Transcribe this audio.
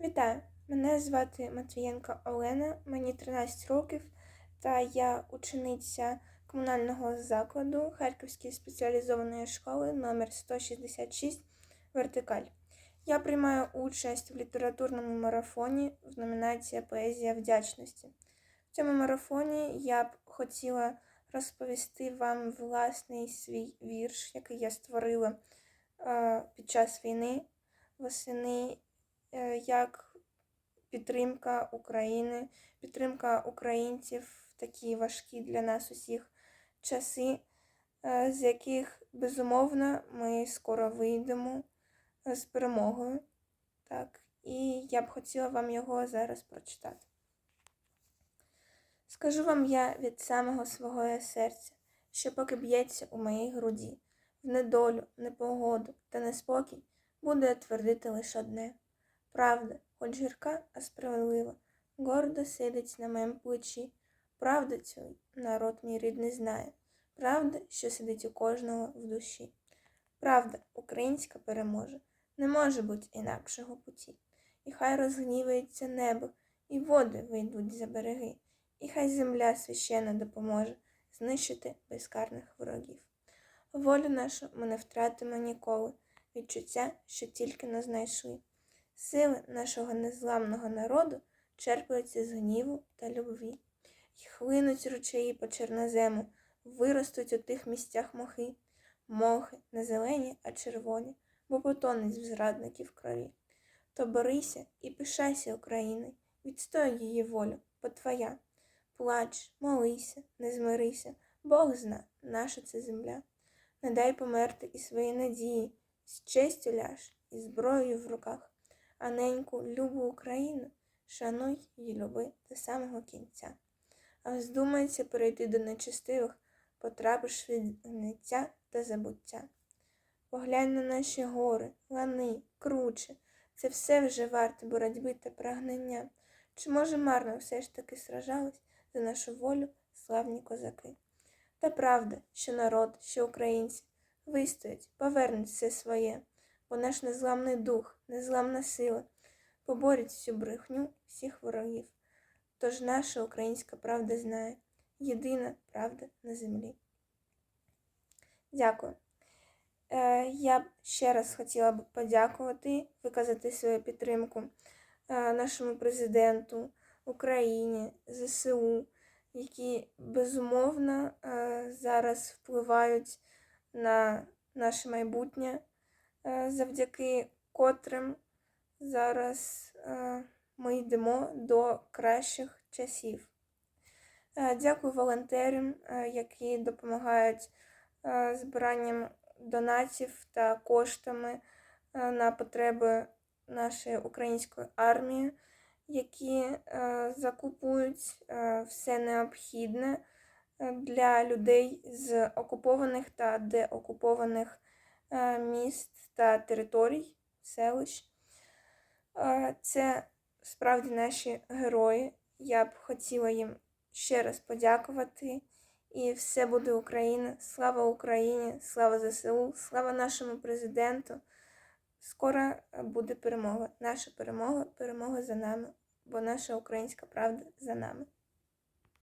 Вітаю! Мене звати Матвієнка Олена, мені 13 років, та я учениця комунального закладу Харківської спеціалізованої школи номер 166 Вертикаль. Я приймаю участь в літературному марафоні в номінації Поезія вдячності. В цьому марафоні я б хотіла розповісти вам власний свій вірш, який я створила е, під час війни восени як підтримка України, підтримка українців в такі важкі для нас усіх часи, е, з яких безумовно ми скоро вийдемо е, з перемогою. Так, і я б хотіла вам його зараз прочитати. Скажу вам я від самого свого серця, що поки б'ється у моїй груді, в недолю, непогоду та неспокій буде твердити лише одне. Правда, хоч гірка, а справедлива, гордо сидить на моєму плечі. Правда цю народ мій рідний знає, правда, що сидить у кожного в душі. Правда, українська переможе, не може бути інакшого путі. І хай розгнівається небо, і води вийдуть за береги, і хай земля священна допоможе знищити безкарних ворогів. Волю нашу ми не втратимо ніколи, відчуття, що тільки нас знайшли. Сили нашого незламного народу черпаються з гніву та любві, й хлинуть ручаї по чорнозему, виростуть у тих місцях мохи, мохи не зелені, а червоні, бо потонуть в зрадників крові. То борися і пишайся Україною, відстой її волю, бо твоя. Плач, молися, не змирися, Бог зна, наша це земля. Не дай померти і свої надії, з честю ляж і зброєю в руках. А неньку, любу Україну, шануй і люби до самого кінця. А вздумається перейти до нечестивих, потрапиш від гниття та забуття. Поглянь на наші гори, лани, круче, це все вже варте боротьби та прагнення. Чи, може, марно все ж таки сражались за нашу волю славні козаки? Та правда, що народ, що українці вистоять, повернуть все своє, бо наш незламний дух, незламна сила поборють всю брехню всіх ворогів. Тож наша українська правда знає єдина правда на землі. Дякую. Е, Я б ще раз хотіла б подякувати, виказати свою підтримку е, нашому президенту, Україні, ЗСУ, які безумовно е, зараз впливають на наше майбутнє, завдяки котрим зараз е, ми йдемо до кращих часів. Е, Дякую волонтерам, е, які допомагають е, збиранням донатів та коштами е, на потреби нашої української армії, які е, закупують е, все необхідне е, для людей з окупованих та деокупованих е, міст та територій, селищ. Е, Це справді наші герої. Я б хотіла їм ще раз подякувати. І все буде Україна. Слава Україні, слава ЗСУ, слава нашому президенту. Скоро е, буде перемога. Наша перемога, перемога за нами, бо наша українська правда за нами.